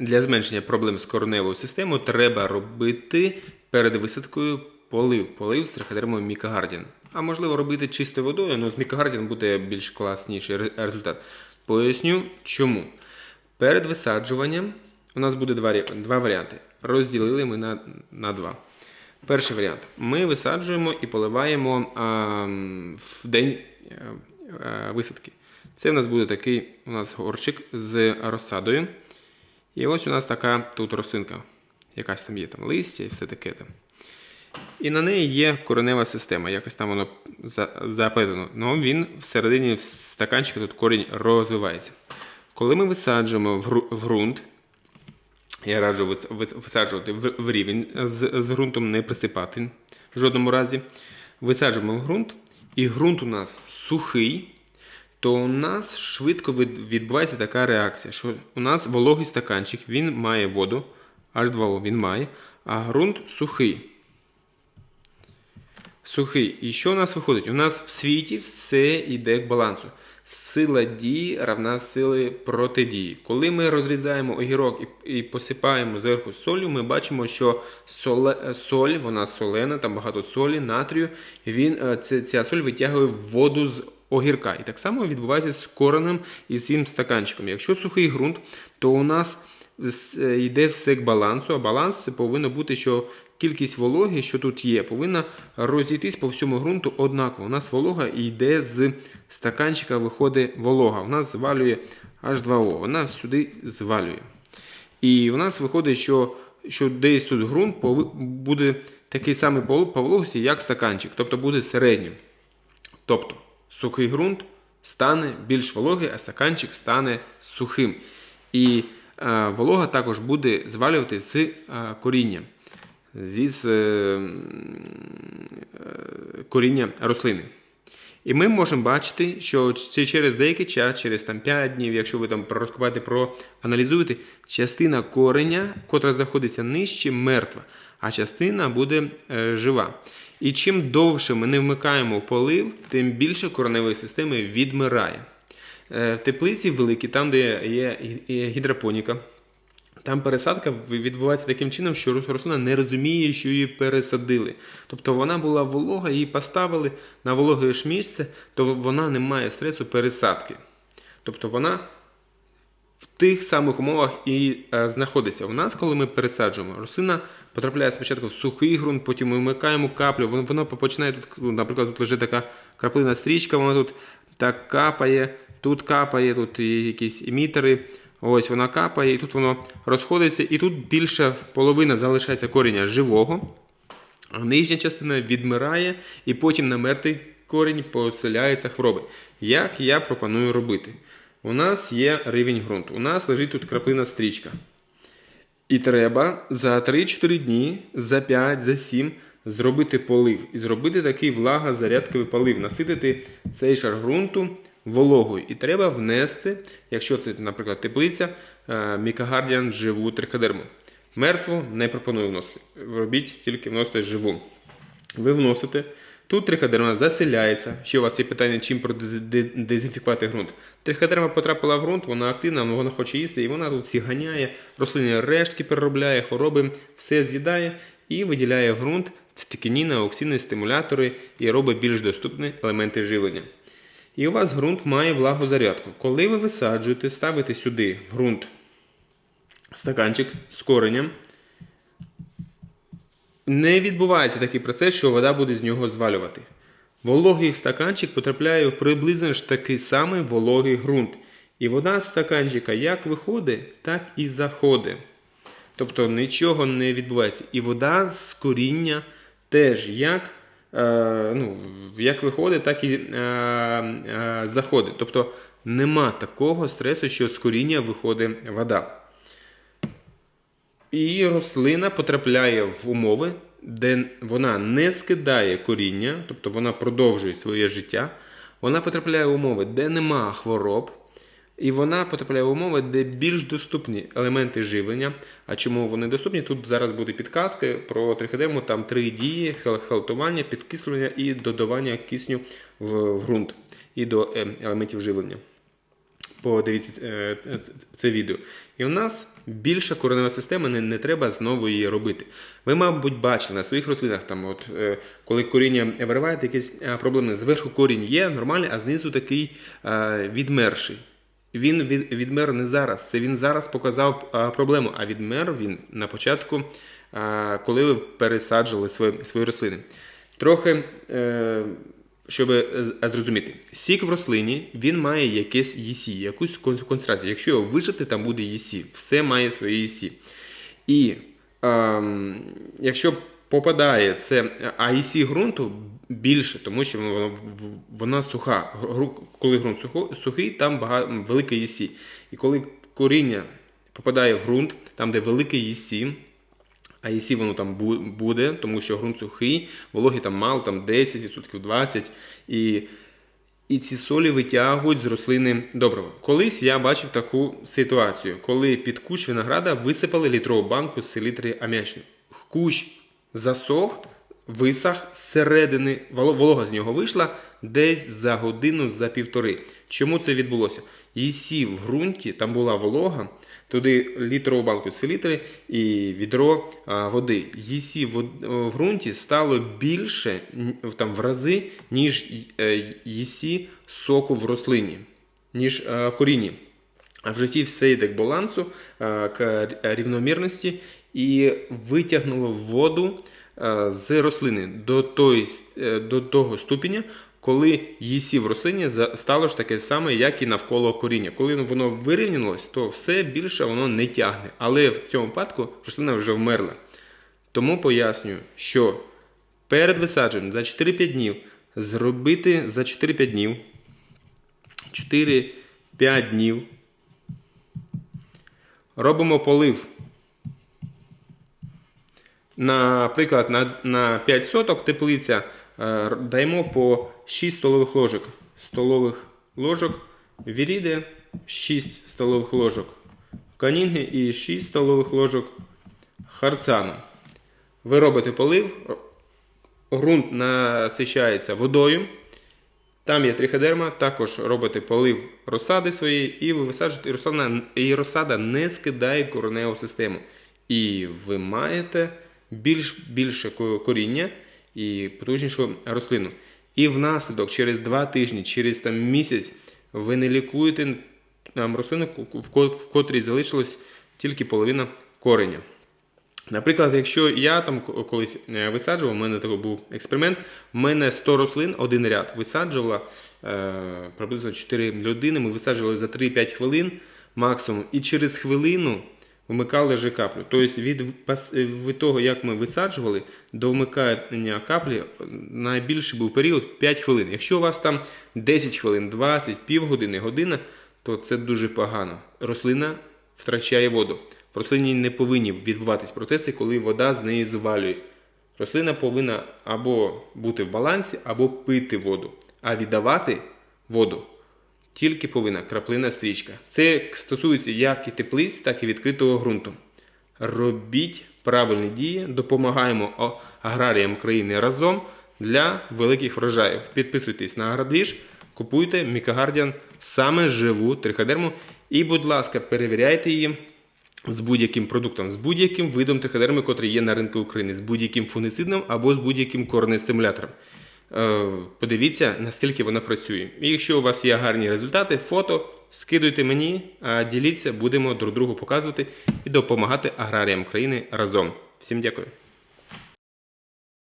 для зменшення проблем з кореневою системою треба робити перед висадкою полив. Полив з триходермою Мікагардіан. А можливо робити чистою водою, але з Мікагардіан буде більш класніший результат. Поясню чому. Перед висаджуванням у нас буде два, два варіанти. Розділили ми на, на два. Перший варіант. Ми висаджуємо і поливаємо а, в день е, е, висадки. Це у нас буде такий у нас горчик з розсадою. І ось у нас така тут рослинка. Якась там є там листя і все таке там. І на неї є коренева система. Якось там воно за- запитано. Ну він всередині стаканчика тут корінь розвивається. Коли ми висаджуємо в ґрунт, я раджу вис- вис- висаджувати в рівень з, з ґрунтом, не присипати в жодному разі. Висаджуємо в ґрунт, і ґрунт у нас сухий, то у нас швидко відбувається така реакція, що у нас вологий стаканчик, він має воду, H2O він має, а ґрунт сухий. Сухий. І що у нас виходить? У нас в світі все йде к балансу. Сила дії равна сили протидії. Коли ми розрізаємо огірок і, посипаємо зверху солью, ми бачимо, що соль, вона солена, там багато солі, натрію. Він, е, ця соль витягує воду з огірка. І так само відбувається з коренем і з цим стаканчиком. Якщо сухий ґрунт, то у нас е, йде все к балансу, а баланс це повинно бути, що кількість вологи, що тут є, повинна розійтись по всьому ґрунту однаково. У нас волога йде з стаканчика, виходить волога. У нас звалює H2O, вона сюди звалює. І у нас виходить, що, що десь тут ґрунт буде такий самий по вологості, як стаканчик, тобто буде середнім. Тобто сухий ґрунт стане більш вологий, а стаканчик стане сухим. І е, волога також буде звалювати з е, коріння, з, е, е, коріння рослини. І ми можемо бачити, що через деякий час, через там, 5 днів, якщо ви там розкопаєте, проаналізуєте, частина кореня, котра знаходиться нижче, мертва, а частина буде е, жива. І чим довше ми не вмикаємо полив, тим більше кореневої системи відмирає. Е, в теплиці великі, там, де є гідропоніка, там пересадка відбувається таким чином, що рослина не розуміє, що її пересадили. Тобто вона була волога, її поставили на вологе ж місце, то вона не має стресу пересадки. Тобто вона в тих самих умовах і е, знаходиться. У нас, коли ми пересаджуємо, рослина потрапляє спочатку в сухий ґрунт, потім ми вмикаємо каплю, вона починає тут, ну, наприклад, тут лежить така краплина стрічка, вона тут так капає, тут капає, тут якісь емітери. Ось вона капає, і тут воно розходиться, і тут більша половина залишається коріння живого, а нижня частина відмирає, і потім на мертвий корінь поселяються хвороби. Як я пропоную робити? У нас є рівень ґрунту. У нас лежить тут краплина стрічка. І треба за 3-4 дні, за 5, за 7 зробити полив. І зробити такий влагозарядковий полив, наситити цей шар ґрунту вологою. І треба внести, якщо це, наприклад, теплиця, е, мікагардіан живу триходерму. Мертву не пропоную вносити. Робіть тільки вносити живу. Ви вносите. Тут триходерма заселяється. Ще у вас є питання, чим продезінфікувати ґрунт. Триходерма потрапила в ґрунт, вона активна, вона хоче їсти, і вона тут всі ганяє, рослинні рештки переробляє, хвороби, все з'їдає і виділяє в ґрунт цитокініни, оксини, стимулятори і робить більш доступні елементи живлення. І у вас ґрунт має влагозарядку. Коли ви висаджуєте, ставите сюди ґрунт стаканчик з коренням, не відбувається такий процес, що вода буде з нього звалювати. Вологий стаканчик потрапляє в приблизно ж такий самий вологий ґрунт. І вода з стаканчика як виходить, так і заходить. Тобто нічого не відбувається. І вода з коріння теж як, е, ну, як виходить, так і е, е, заходить. Тобто нема такого стресу, що з коріння виходить вода. І рослина потрапляє в умови, де вона не скидає коріння, тобто вона продовжує своє життя. Вона потрапляє в умови, де нема хвороб, і вона потрапляє в умови, де більш доступні елементи живлення. А чому вони доступні? Тут зараз буде підказка про триходерму, там три дії: хел- хелтування, підкислення і додавання кисню в ґрунт і до е, елементів живлення. Подивіться е, це- відео. І у нас більша коренева система, не, не треба знову її робити. Ви, мабуть, бачили на своїх рослинах, там, от, е, коли коріння вириваєте якісь е, проблеми, зверху корінь є нормальний, а знизу такий відмерший. Він від, відмер не зараз. Це він зараз показав проблему, а відмер він на початку, коли ви пересаджували свої, свої рослини. Трохи, щоб е, зрозуміти, сік в рослині він має якесь ЄСі, якусь концентрацію. Якщо його вижити, там буде ЄСі. Все має своє ЄСі. І ем, якщо попадає це АІСі ґрунту більше, тому що воно, в- вона суха. Коли ґрунт сухий, там багато, велике ЄСі. І коли коріння попадає в ґрунт, там, де велике ЄСі, а ЄСі воно там буде, тому що ґрунт сухий, вологи там мало, там 10%, 20%. І і ці солі витягують з рослини добрива. Колись я бачив таку ситуацію, коли під кущ винограда висипали літрову банку з селітри аміачної. Кущ засох, висах зсередини, воло- волога з нього вийшла десь за годину, за півтори. Чому це відбулося? Її сів в ґрунті, там була волога, туди літрову банку селітри і відро води. Її сів в, ґрунті стало більше там, в рази, ніж е, їсі соку в рослині, ніж е, в корінні. А в житті все йде к балансу, е, к рівномірності і витягнуло воду е, з рослини до, той, е, до того ступеня, коли їсі в рослині стало ж таке саме, як і навколо коріння. Коли воно вирівнялось, то все більше воно не тягне. Але в цьому випадку рослина вже вмерла. Тому пояснюю, що перед висадженням за 4-5 днів зробити за 4-5 днів 4-5 днів робимо полив. Наприклад, на, на 5 соток теплиця е, даємо по 6 столових ложок. Столових ложок віріди, 6 столових ложок канінги і 6 столових ложок харцану. Ви робите полив, ґрунт насичається водою. Там є триходерма, також робите полив розсади своєї, і ви висаджуєте, і розсада, і розсада не скидає кореневу систему. І ви маєте більш, більше коріння і потужнішу рослину. І внаслідок, через 2 тижні, через там, місяць, ви не лікуєте там, рослину, в котрій залишилась тільки половина кореня. Наприклад, якщо я там колись е, висаджував, у мене такий був експеримент, у мене 100 рослин, один ряд висаджувала е, приблизно 4 людини. Ми висаджували за 3-5 хвилин максимум, і через хвилину вмикали вже каплю. Тобто від, від того, як ми висаджували, до вмикання каплі е, найбільший був період 5 хвилин. Якщо у вас там 10 хвилин, 20, півгодини, година, то це дуже погано. Рослина втрачає воду. В рослині не повинні відбуватись процеси, коли вода з неї звалює. Рослина повинна або бути в балансі, або пити воду, а віддавати воду тільки повинна краплина стрічка. Це стосується як і теплиць, так і відкритого ґрунту. Робіть правильні дії, допомагаємо аграріям країни разом для великих врожаїв. Підписуйтесь на Агродвіж, купуйте Мікагардіан саме живу триходерму і, будь ласка, перевіряйте її з будь-яким продуктом, з будь-яким видом триходерми, котрий є на ринку України, з будь-яким фунгицидом або з будь-яким корнестимулятором. Е, Подивіться, наскільки вона працює. І якщо у вас є гарні результати, фото скидуйте мені, діліться, будемо друг другу показувати і допомагати аграріям країни разом. Всім дякую.